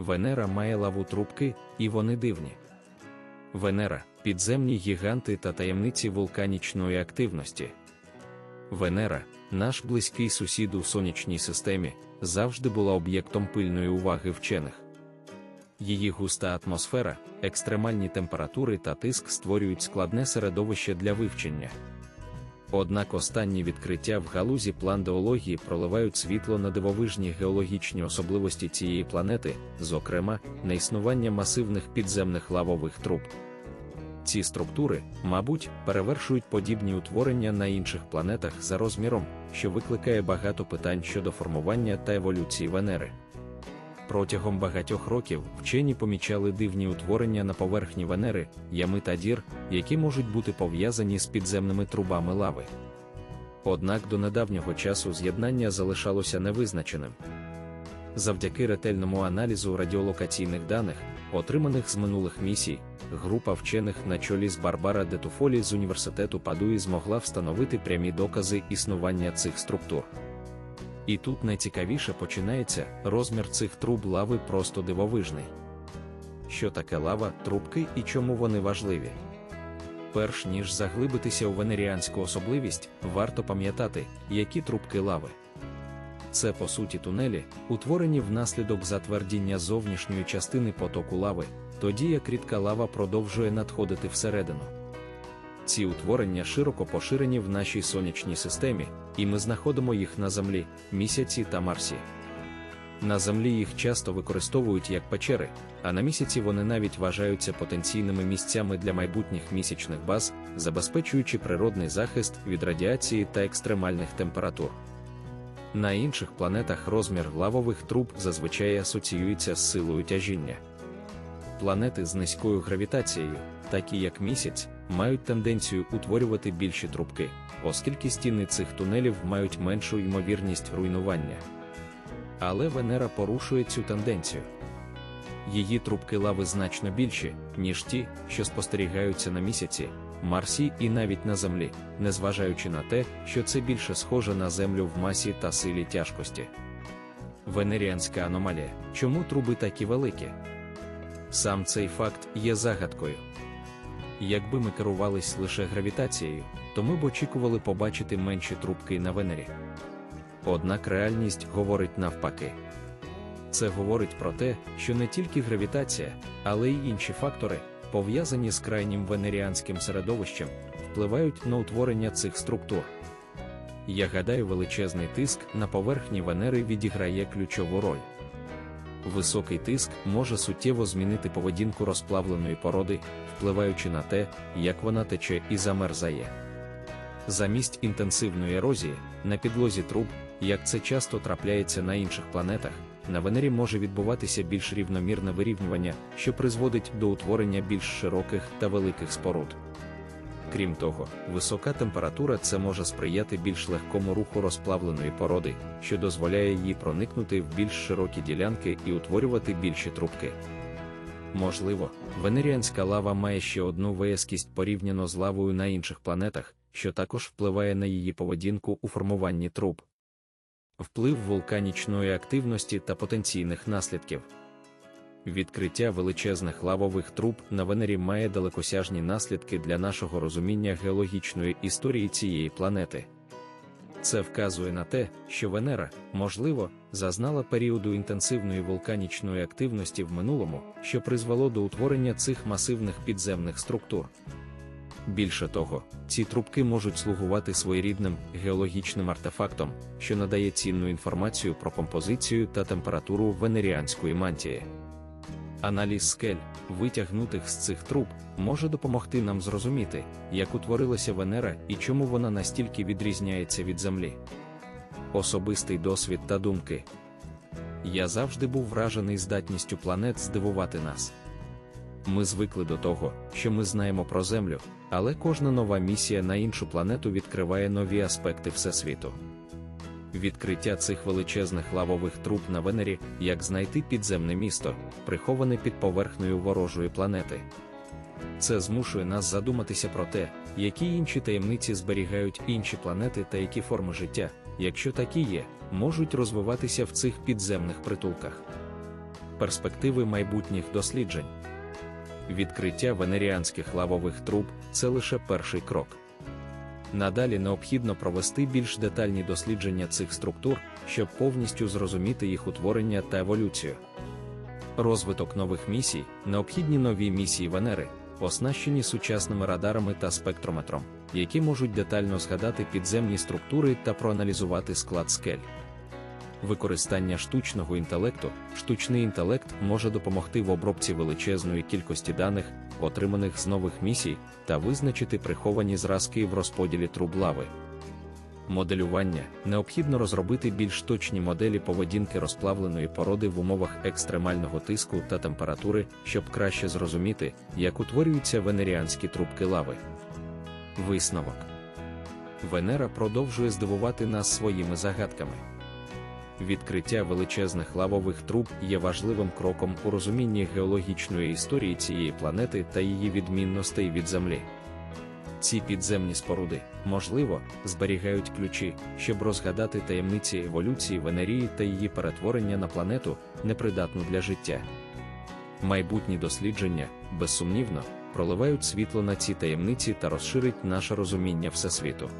Венера має лаву трубки, і вони дивні. Венера підземні гіганти та таємниці вулканічної активності. Венера, наш близький сусід у сонячній системі, завжди була об'єктом пильної уваги вчених. Її густа атмосфера, екстремальні температури та тиск створюють складне середовище для вивчення. Однак останні відкриття в галузі пландеології проливають світло на дивовижні геологічні особливості цієї планети, зокрема, на існування масивних підземних лавових труб. Ці структури, мабуть, перевершують подібні утворення на інших планетах за розміром, що викликає багато питань щодо формування та еволюції Венери. Протягом багатьох років вчені помічали дивні утворення на поверхні Венери, ями та дір, які можуть бути пов'язані з підземними трубами лави. Однак до недавнього часу з'єднання залишалося невизначеним. Завдяки ретельному аналізу радіолокаційних даних, отриманих з минулих місій, група вчених на чолі з Барбара Детуфолі з університету Падуї змогла встановити прямі докази існування цих структур. І тут найцікавіше починається розмір цих труб лави просто дивовижний. Що таке лава, трубки і чому вони важливі? Перш ніж заглибитися у венеріанську особливість, варто пам'ятати, які трубки лави. Це по суті тунелі, утворені внаслідок затвердіння зовнішньої частини потоку лави, тоді як рідка лава продовжує надходити всередину. Ці утворення широко поширені в нашій сонячній системі, і ми знаходимо їх на Землі, місяці та Марсі. На Землі їх часто використовують як печери, а на місяці вони навіть вважаються потенційними місцями для майбутніх місячних баз, забезпечуючи природний захист від радіації та екстремальних температур. На інших планетах розмір лавових труб зазвичай асоціюється з силою тяжіння. Планети з низькою гравітацією, такі як місяць, мають тенденцію утворювати більші трубки, оскільки стіни цих тунелів мають меншу ймовірність руйнування. Але Венера порушує цю тенденцію. Її трубки лави значно більші, ніж ті, що спостерігаються на місяці, Марсі і навіть на Землі, незважаючи на те, що це більше схоже на Землю в масі та силі тяжкості. Венеріанська аномалія. Чому труби такі великі? Сам цей факт є загадкою. Якби ми керувались лише гравітацією, то ми б очікували побачити менші трубки на Венері. Однак реальність говорить навпаки. Це говорить про те, що не тільки гравітація, але й інші фактори, пов'язані з крайнім венеріанським середовищем, впливають на утворення цих структур. Я гадаю, величезний тиск на поверхні Венери відіграє ключову роль. Високий тиск може суттєво змінити поведінку розплавленої породи, впливаючи на те, як вона тече і замерзає. Замість інтенсивної ерозії на підлозі труб, як це часто трапляється на інших планетах, на Венері може відбуватися більш рівномірне вирівнювання, що призводить до утворення більш широких та великих споруд. Крім того, висока температура це може сприяти більш легкому руху розплавленої породи, що дозволяє їй проникнути в більш широкі ділянки і утворювати більші трубки. Можливо, венеріанська лава має ще одну вияскість порівняно з лавою на інших планетах, що також впливає на її поведінку у формуванні труб. Вплив вулканічної активності та потенційних наслідків. Відкриття величезних лавових труб на Венері має далекосяжні наслідки для нашого розуміння геологічної історії цієї планети. Це вказує на те, що Венера, можливо, зазнала періоду інтенсивної вулканічної активності в минулому, що призвело до утворення цих масивних підземних структур. Більше того, ці трубки можуть слугувати своєрідним геологічним артефактом, що надає цінну інформацію про композицію та температуру венеріанської мантії. Аналіз скель, витягнутих з цих труб, може допомогти нам зрозуміти, як утворилася Венера і чому вона настільки відрізняється від Землі. Особистий досвід та думки. Я завжди був вражений здатністю планет здивувати нас. Ми звикли до того, що ми знаємо про Землю, але кожна нова місія на іншу планету відкриває нові аспекти Всесвіту. Відкриття цих величезних лавових труб на Венері, як знайти підземне місто, приховане під поверхнею ворожої планети. Це змушує нас задуматися про те, які інші таємниці зберігають інші планети та які форми життя, якщо такі є, можуть розвиватися в цих підземних притулках. перспективи майбутніх досліджень. Відкриття венеріанських лавових труб це лише перший крок. Надалі необхідно провести більш детальні дослідження цих структур, щоб повністю зрозуміти їх утворення та еволюцію. Розвиток нових місій, необхідні нові місії Венери, оснащені сучасними радарами та спектрометром, які можуть детально згадати підземні структури та проаналізувати склад скель. Використання штучного інтелекту. Штучний інтелект може допомогти в обробці величезної кількості даних, отриманих з нових місій, та визначити приховані зразки в розподілі труб лави. Моделювання необхідно розробити більш точні моделі поведінки розплавленої породи в умовах екстремального тиску та температури, щоб краще зрозуміти, як утворюються венеріанські трубки лави. Висновок Венера продовжує здивувати нас своїми загадками. Відкриття величезних лавових труб є важливим кроком у розумінні геологічної історії цієї планети та її відмінностей від Землі. Ці підземні споруди, можливо, зберігають ключі, щоб розгадати таємниці еволюції Венерії та її перетворення на планету, непридатну для життя. Майбутні дослідження, безсумнівно, проливають світло на ці таємниці та розширить наше розуміння Всесвіту.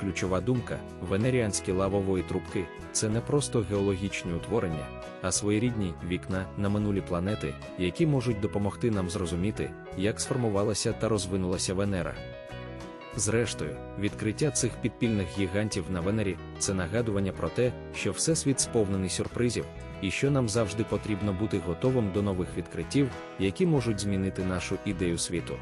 Ключова думка венеріанські лавової трубки це не просто геологічні утворення, а своєрідні вікна на минулі планети, які можуть допомогти нам зрозуміти, як сформувалася та розвинулася Венера. Зрештою, відкриття цих підпільних гігантів на Венері це нагадування про те, що Всесвіт сповнений сюрпризів, і що нам завжди потрібно бути готовим до нових відкриттів, які можуть змінити нашу ідею світу.